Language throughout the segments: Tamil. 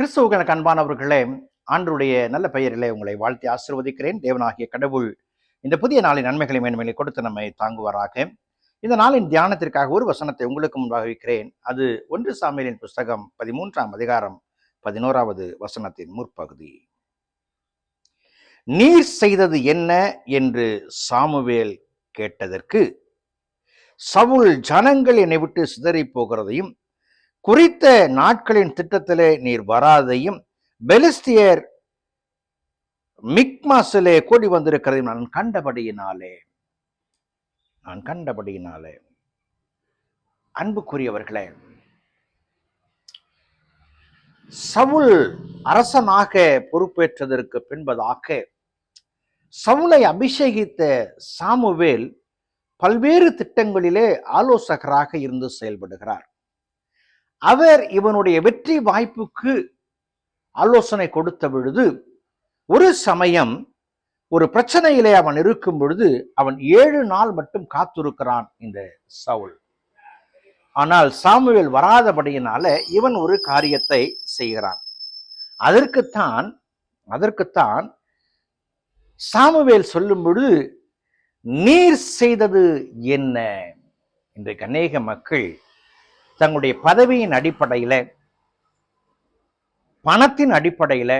கிறிஸ்துவுக்கு அன்பானவர்களே ஆண்டுடைய நல்ல பெயரிலே உங்களை வாழ்த்தி ஆசிர்வதிக்கிறேன். தேவனாகிய கடவுள் இந்த புதிய நாளின் நன்மைகளை மேன்மையை கொடுத்து நம்மை தாங்குவாராக. இந்த நாளின் தியானத்திற்காக ஒரு வசனத்தை உங்களுக்கு முன்பாக வைக்கிறேன். அது ஒன்று சாமியலின் புஸ்தகம் பதிமூன்றாம் அதிகாரம் பதினோராவது வசனத்தின் முற்பகுதி. நீர் செய்தது என்ன? என்று சாமுவேல் கேட்டதற்கு சவுல் ஜனங்கள் என்னை விட்டு சிதறி போகிறதையும் குறித்த நாட்களின் திட்டத்திலே நீர் வராதையும் பெலிஸ்தியர் மிக்மாஸிலே கூடி வந்திருக்கிறதையும் நான் கண்டபடியினாலே நான் கண்டபடியினாலே. அன்புக்குரியவர்களே சவுல் அரசனாக பொறுப்பேற்றதற்கு பின்பதாக சவுலை அபிஷேகித்த சாமுவேல் பல்வேறு திட்டங்களிலே ஆலோசகராக இருந்து செயல்படுகிறார். அவர் இவனுடைய வெற்றி வாய்ப்புக்கு ஆலோசனை கொடுத்த பொழுது ஒரு சமயம் ஒரு பிரச்சனையிலே அவன் இருக்கும் பொழுது அவன் ஏழு நாள் மட்டும் காத்திருக்கிறான் இந்த சவுல். ஆனால் சாமுவேல் வராதபடியினால இவன் ஒரு காரியத்தை செய்கிறான். அதற்குத்தான் அதற்குத்தான் சாமுவேல் சொல்லும் பொழுது நீர் செய்தது என்ன? இன்றைக்கு அநேக மக்கள் தங்களுடைய பதவியின் அடிப்படையில் பணத்தின் அடிப்படையில்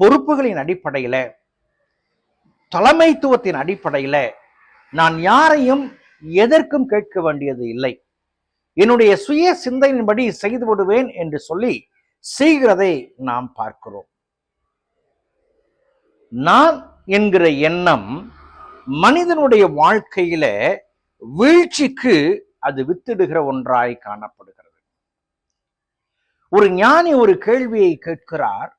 பொறுப்புகளின் அடிப்படையில் தலைமைத்துவத்தின் அடிப்படையில் நான் யாரையும் எதற்கும் கேட்க வேண்டியது இல்லை. என்னுடைய சுய சிந்தனையின்படி செய்து விடுவேன் என்று சொல்லி செய்கிறதை நாம் பார்க்கிறோம். நான் என்கிற எண்ணம் மனிதனுடைய வாழ்க்கையில வீழ்ச்சிக்கு அது வித்திடுகிற ஒன்றாய் காணப்படுகிறது. ஒரு ஞானி ஒரு கேள்வியை கேட்கிறார்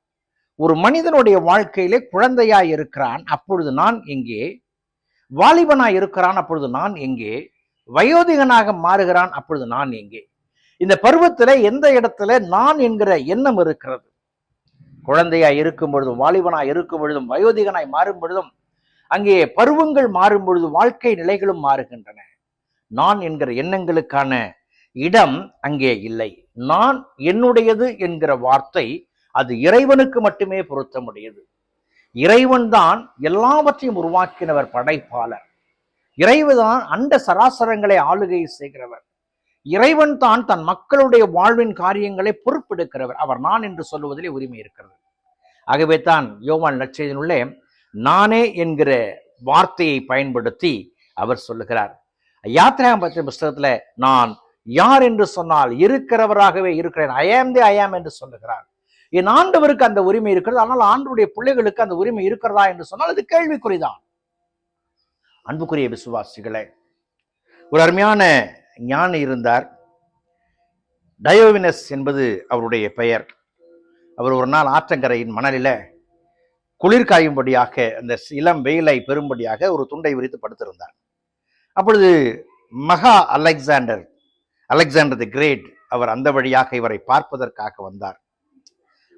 ஒரு மனிதனுடைய வாழ்க்கையிலே குழந்தையாய் இருக்கிறான் அப்பொழுது நான் எங்கே? வாலிபனாய் இருக்கிறான் அப்பொழுது நான் எங்கே? வயோதிகனாக மாறுகிறான் அப்பொழுது நான் எங்கே? இந்த பருவத்துல எந்த இடத்துல நான் என்கிற எண்ணம் இருக்கிறது? குழந்தையாய் இருக்கும் பொழுதும் வாலிபனாய் இருக்கும் பொழுதும் வயோதிகனாய் மாறும் பொழுதும் அங்கே பருவங்கள் மாறும் பொழுது வாழ்க்கை நிலைகளும் மாறுகின்றன. நான் என்கிற எண்ணங்களுக்கான இடம் அங்கே இல்லை. நான் என்னுடையது என்கிற வார்த்தை அது இறைவனுக்கு மட்டுமே பொருத்த முடியுது இறைவன் தான் எல்லாவற்றையும் உருவாக்கினவர் படைப்பாளர். இறைவன்தான் அண்ட சராசரங்களை ஆளுகை செய்கிறவர். இறைவன் தான் தன் மக்களுடைய வாழ்வின் காரியங்களை பொறுப்பெடுக்கிறவர். அவர் நான் என்று சொல்லுவதிலே உரிமை இருக்கிறது. ஆகவே தான் யோவான் லட்சியத்தினுள்ளே நானே என்கிற வார்த்தையை பயன்படுத்தி அவர் சொல்லுகிறார். யாத்திராம் பற்றிய புஸ்தகத்துல நான் யார் என்று சொன்னால் இருக்கிறவராகவே இருக்கிறேன். ஐ ஆம் தி ஐ ஆம் என்று சொல்லுகிறார். என் ஆண்டவருக்கு அந்த உரிமை இருக்கிறது. ஆனால் ஆண்டுடைய பிள்ளைகளுக்கு அந்த உரிமை இருக்கிறதா என்று சொன்னால் அது கேள்விக்குறிதான். அன்புக்குரிய விசுவாசிகளே ஒரு அருமையான ஞானி இருந்தார். டயோவினஸ் என்பது அவருடைய பெயர். அவர் ஒரு நாள் ஆற்றங்கரையின் மணலில குளிர்காயும்படியாக அந்த இளம் வெயிலை பெறும்படியாக ஒரு துண்டை விரித்து படுத்திருந்தார். அப்பொழுது மகா அலெக்சாண்டர் அலெக்சாண்டர் தி கிரேட் அவர் அந்த வழியாக இவரை பார்ப்பதற்காக வந்தார்.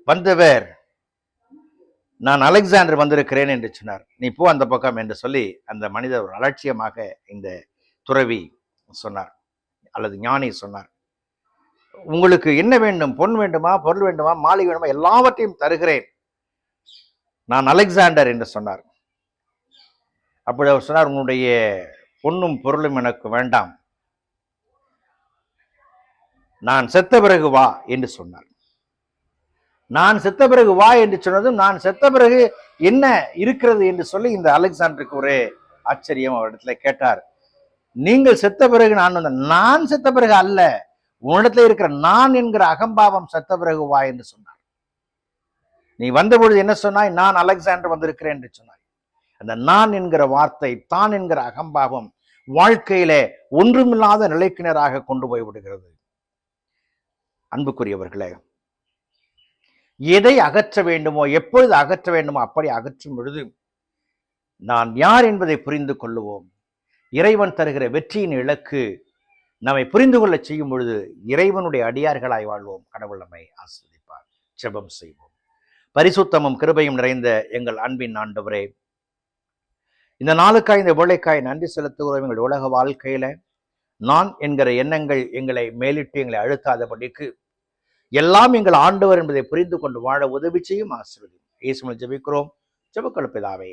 வந்தவர் நான் அலெக்சாண்டர் வந்திருக்கிறேன் என்று சொன்னார். நீ போ அந்த பக்கம் என்று சொல்லி அந்த மனிதர் ஒரு அலட்சியமாக இந்த துறவி சொன்னார் அல்லது ஞானி சொன்னார். உங்களுக்கு என்ன வேண்டும்? பொன் வேண்டுமா? பொருள் வேண்டுமா? மாளிகை வேண்டுமா? எல்லாவற்றையும் தருகிறேன். நான் அலெக்சாண்டர் என்று சொன்னார். அப்படி அவர் சொன்னார் உன்னுடைய பொன்னும் பொருளும் எனக்கு வேண்டாம். நான் செத்த பிறகு வா என்று சொன்னார். நான் செத்த பிறகு வா என்று சொன்னதும் நான் செத்த பிறகு என்ன இருக்கிறது என்று சொல்லி இந்த அலெக்சாண்டருக்கு ஒரு ஆச்சரியம் அவரிடத்துல கேட்டார். நீங்கள் செத்த பிறகு நான் வந்த நான் செத்த பிறகு அல்ல உன்னிடத்துல இருக்கிற நான் என்கிற அகம்பாவம் செத்த பிறகு வா என்று சொன்னார். நீ வந்த பொழுது என்ன சொன்னாய்? நான் அலெக்சாண்டர் வந்திருக்கிறேன் என்று சொன்னாய். அந்த நான் என்கிற வார்த்தை தான் என்கிற அகம்பாவம் வாழ்க்கையில ஒன்றுமில்லாத நிலைக்கினராக கொண்டு போய் விடுகிறது. அன்புக்குரியவர்களே எதை அகற்ற வேண்டுமோ எப்பொழுது அகற்ற வேண்டுமோ அப்படி அகற்றும் பொழுது நான் யார் என்பதை புரிந்து கொள்ளுவோம். இறைவன் தருகிற வெற்றியின் இலக்கு நம்மை புரிந்து கொள்ள செய்யும் பொழுது இறைவனுடைய அடியார்களாய் வாழ்வோம். கடவுள் நம்மை ஆஸ்வதிப்பார் ஜெபம் செய்வோம். பரிசுத்தமும் கிருபையும் நிறைந்த எங்கள் அன்பின் ஆண்டவரே இந்த நாளுக்காய் இந்த வேலைக்காய் நன்றி செலுத்துகிறோம் எங்கள் உலக வாழ்க்கையில. நான் என்கிற எண்ணங்கள் எங்களை மேலிட்டு எங்களை அழுத்தாதபடிக்கு எல்லாம் எங்கள் ஆண்டவர் என்பதை புரிந்து கொண்டு வாழ உதவி செய்யும் ஆசிர்வதி இயேசுமல் ஜபிக்கிறோம். ஜெபக்கொள்ள பிதாவே.